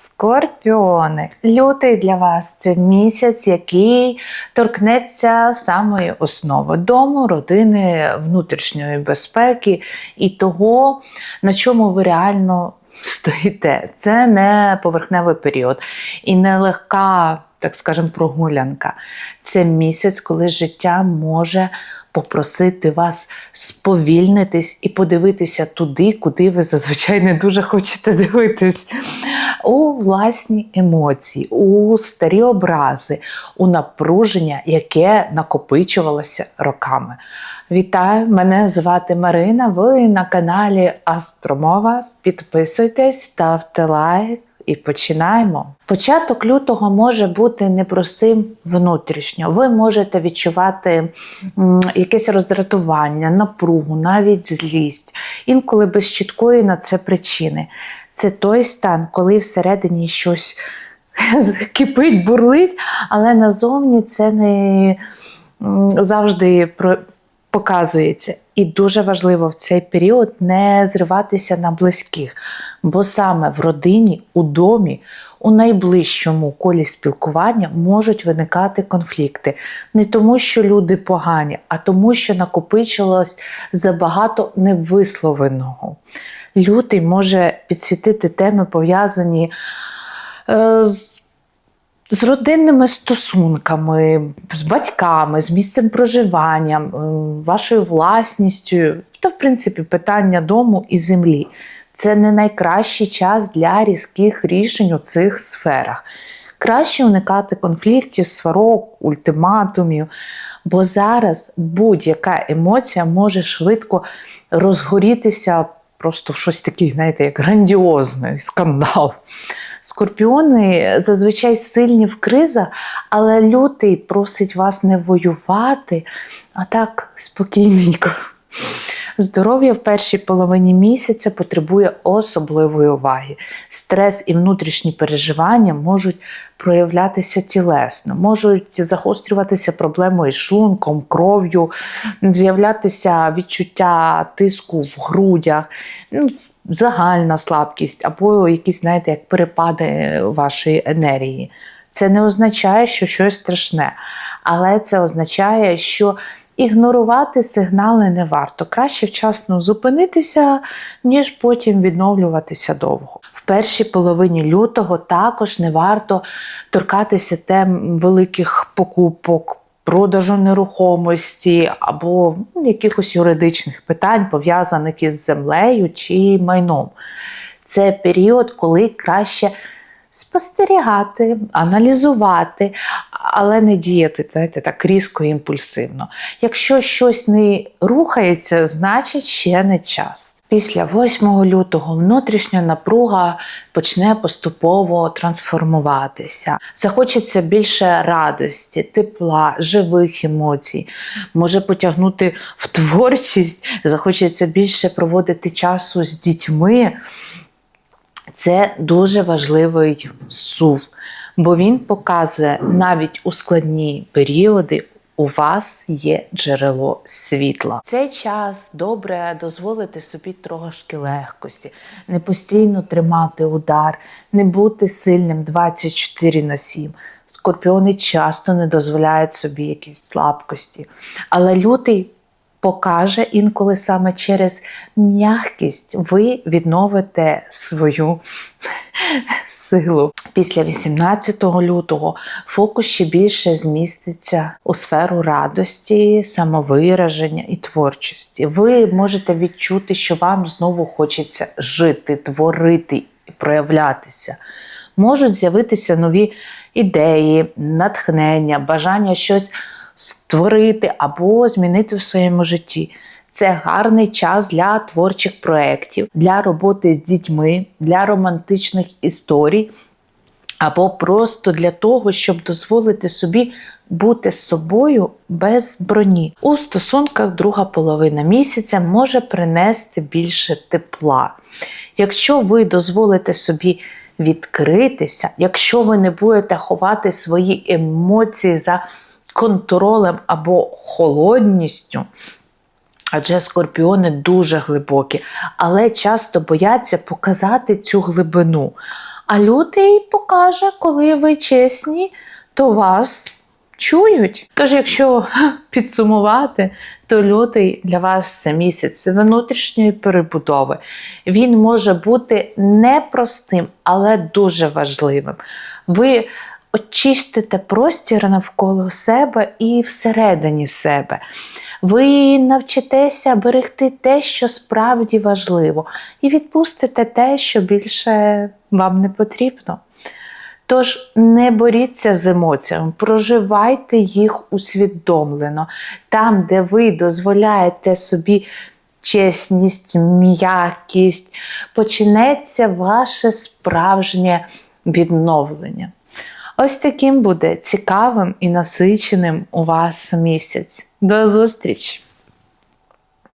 Скорпіони, лютий для вас це місяць, який торкнеться самої основи дому, родини, внутрішньої безпеки і того, на чому ви реально стоїте. Це не поверхневий період і не легка, так скажемо, прогулянка. Це місяць, коли життя може попросити вас сповільнитись і подивитися туди, куди ви зазвичай не дуже хочете дивитись. У власні емоції, у старі образи, у напруження, яке накопичувалося роками. Вітаю! Мене звати Марина. Ви на каналі Астромова. Підписуйтесь, ставте лайк. І починаємо. Початок лютого може бути непростим внутрішньо. Ви можете відчувати якесь роздратування, напругу, навіть злість, інколи без чіткої на це причини. Це той стан, коли всередині щось кипить, бурлить, але назовні це не завжди показується. І дуже важливо в цей період не зриватися на близьких, бо саме в родині, у домі, у найближчому колі спілкування можуть виникати конфлікти. Не тому, що люди погані, а тому, що накопичилось забагато невисловленого. Лютий може підсвітити теми, пов'язані е, з з родинними стосунками, з батьками, з місцем проживання, вашою власністю та, в принципі, питання дому і землі. Це не найкращий час для різких рішень у цих сферах. Краще уникати конфліктів, сварок, ультиматумів, бо зараз будь-яка емоція може швидко розгорітися просто в щось таке, знаєте, як грандіозний скандал. Скорпіони зазвичай сильні в кризах, але лютий просить вас не воювати, а так спокійненько. Здоров'я в першій половині місяця потребує особливої уваги. Стрес і внутрішні переживання можуть проявлятися тілесно, можуть загострюватися проблемою з шлунком, кров'ю, з'являтися відчуття тиску в грудях, ну, загальна слабкість або якісь, знаєте, як перепади вашої енергії. Це не означає, що щось страшне, але це означає, що ігнорувати сигнали не варто. Краще вчасно зупинитися, ніж потім відновлюватися довго. В першій половині лютого також не варто торкатися тем великих покупок. Продажу нерухомості або якихось юридичних питань, пов'язаних із землею чи майном. Це період, коли краще спостерігати, аналізувати, але не діяти знаєте, так різко і імпульсивно. Якщо щось не рухається, значить ще не час. Після 8 лютого внутрішня напруга почне поступово трансформуватися. Захочеться більше радості, тепла, живих емоцій, може потягнути в творчість, захочеться більше проводити часу з дітьми. Це дуже важливий сув, бо він показує навіть у складні періоди. У вас є джерело світла. Цей час добре дозволити собі трошки легкості, не постійно тримати удар, не бути сильним 24 на 7. Скорпіони часто не дозволяють собі якісь слабкості. Але лютий покаже інколи саме через м'якість ви відновите свою силу. Після 18 лютого фокус ще більше зміститься у сферу радості, самовираження і творчості. Ви можете відчути, що вам знову хочеться жити, творити і проявлятися. Можуть з'явитися нові ідеї, натхнення, бажання щось створити або змінити в своєму житті. Це гарний час для творчих проєктів, для роботи з дітьми, для романтичних історій, або просто для того, щоб дозволити собі бути з собою без броні. У стосунках друга половина місяця може принести більше тепла. Якщо ви дозволите собі відкритися, якщо ви не будете ховати свої емоції за контролем або холодністю. Адже скорпіони дуже глибокі, але часто бояться показати цю глибину. А лютий покаже, коли ви чесні, то вас чують. Тож, якщо підсумувати, то лютий для вас це місяць внутрішньої перебудови. Він може бути непростим, але дуже важливим. Ви очистите простір навколо себе і всередині себе. Ви навчитеся берегти те, що справді важливо, і відпустите те, що більше вам не потрібно. Тож не боріться з емоціями, проживайте їх усвідомлено, там, де ви дозволяєте собі чесність, м'якість, почнеться ваше справжнє відновлення. Ось таким буде цікавим і насиченим у вас місяць. До зустрічі!